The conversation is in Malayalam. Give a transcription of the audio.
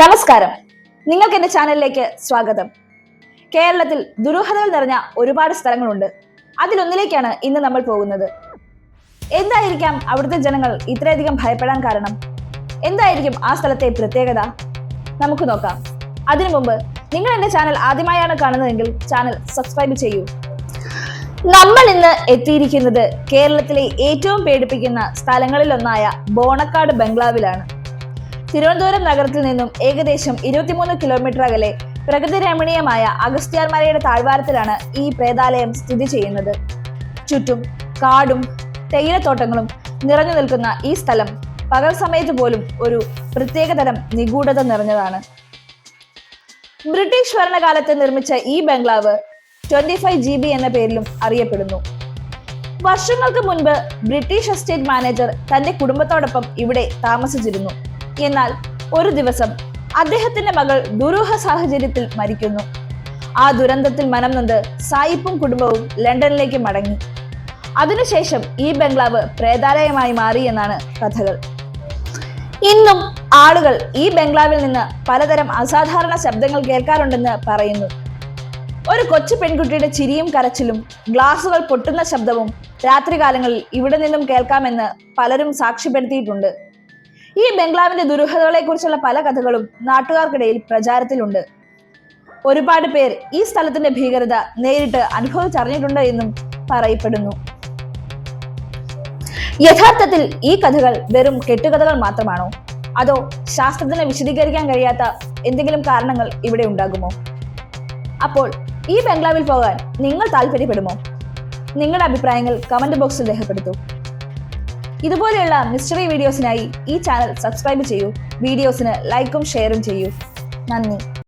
നമസ്കാരം. നിങ്ങൾക്ക് എന്റെ ചാനലിലേക്ക് സ്വാഗതം. കേരളത്തിൽ ദുരൂഹതകൾ നിറഞ്ഞ ഒരുപാട് സ്ഥലങ്ങളുണ്ട്. അതിലൊന്നിലേക്കാണ് ഇന്ന് നമ്മൾ പോകുന്നത്. എന്തായിരിക്കാം അവിടുത്തെ ജനങ്ങൾ ഇത്രയധികം ഭയപ്പെടാൻ കാരണം? എന്തായിരിക്കും ആ സ്ഥലത്തെ പ്രത്യേകത? നമുക്ക് നോക്കാം. അതിനു മുമ്പ് നിങ്ങൾ എന്റെ ചാനൽ ആദ്യമായാണ് കാണുന്നതെങ്കിൽ ചാനൽ സബ്സ്ക്രൈബ് ചെയ്യൂ. നമ്മൾ ഇന്ന് എത്തിയിരിക്കുന്നത് കേരളത്തിലെ ഏറ്റവും പേടിപ്പിക്കുന്ന സ്ഥലങ്ങളിലൊന്നായ ബോണക്കാട് ബംഗ്ലാവിലാണ്. തിരുവനന്തപുരം നഗരത്തിൽ നിന്നും ഏകദേശം ഇരുപത്തിമൂന്ന് കിലോമീറ്റർ അകലെ പ്രകൃതി രമണീയമായ അഗസ്ത്യാർമലയുടെ താഴ്വാരത്തിലാണ് ഈ പ്രേതാലയം സ്ഥിതി ചെയ്യുന്നത്. ചുറ്റും കാടും തേയിലത്തോട്ടങ്ങളും നിറഞ്ഞു നിൽക്കുന്ന ഈ സ്ഥലം പകൽ സമയത്ത് പോലും ഒരു പ്രത്യേകതരം നിഗൂഢത നിറഞ്ഞതാണ്. ബ്രിട്ടീഷ് ഭരണകാലത്ത് നിർമ്മിച്ച ഈ ബംഗ്ലാവ് ട്വന്റി ഫൈവ് ജി ബി എന്ന പേരിലും അറിയപ്പെടുന്നു. വർഷങ്ങൾക്ക് മുൻപ് ബ്രിട്ടീഷ് എസ്റ്റേറ്റ് മാനേജർ തന്റെ കുടുംബത്തോടൊപ്പം ഇവിടെ താമസിച്ചിരുന്നു. എന്നാൽ ഒരു ദിവസം അദ്ദേഹത്തിന്റെ മകൾ ദുരൂഹ സാഹചര്യത്തിൽ മരിക്കുന്നു. ആ ദുരന്തത്തിൽ മനം നൊന്ത് സായിപ്പും കുടുംബവും ലണ്ടനിലേക്ക് മടങ്ങി. അതിനുശേഷം ഈ ബംഗ്ലാവ് പ്രേതാലയമായി മാറി എന്നാണ് കഥകൾ. ഇന്നും ആളുകൾ ഈ ബംഗ്ലാവിൽ നിന്ന് പലതരം അസാധാരണ ശബ്ദങ്ങൾ കേൾക്കാറുണ്ടെന്ന് പറയുന്നു. ഒരു കൊച്ചു പെൺകുട്ടിയുടെ ചിരിയും കരച്ചിലും ഗ്ലാസുകൾ പൊട്ടുന്ന ശബ്ദവും രാത്രികാലങ്ങളിൽ ഇവിടെ നിന്നും കേൾക്കാമെന്ന് പലരും സാക്ഷ്യപ്പെടുത്തിയിട്ടുണ്ട്. ഈ ബംഗ്ലാവിന്റെ ദുരൂഹതകളെ കുറിച്ചുള്ള പല കഥകളും നാട്ടുകാർക്കിടയിൽ പ്രചാരത്തിലുണ്ട്. ഒരുപാട് പേർ ഈ സ്ഥലത്തിന്റെ ഭീകരത നേരിട്ട് അനുഭവിച്ചറിഞ്ഞിട്ടുണ്ട് എന്നും പറയപ്പെടുന്നു. യഥാർത്ഥത്തിൽ ഈ കഥകൾ വെറും കെട്ടുകഥകൾ മാത്രമാണോ? അതോ ശാസ്ത്രത്തിന് വിശദീകരിക്കാൻ കഴിയാത്ത എന്തെങ്കിലും കാരണങ്ങൾ ഇവിടെ ഉണ്ടാകുമോ? അപ്പോൾ ഈ ബംഗ്ലാവിൽ പോകാൻ നിങ്ങൾ താല്പര്യപ്പെടുമോ നിങ്ങളുടെ അഭിപ്രായങ്ങൾ കമന്റ് ബോക്സിൽ രേഖപ്പെടുത്തൂ. ഇതുപോലെയുള്ള മിസ്റ്ററി വീഡിയോസിനായി ഈ ചാനൽ സബ്സ്ക്രൈബ് ചെയ്യൂ. വീഡിയോസിന് ലൈക്കും ഷെയറും ചെയ്യൂ. നന്ദി.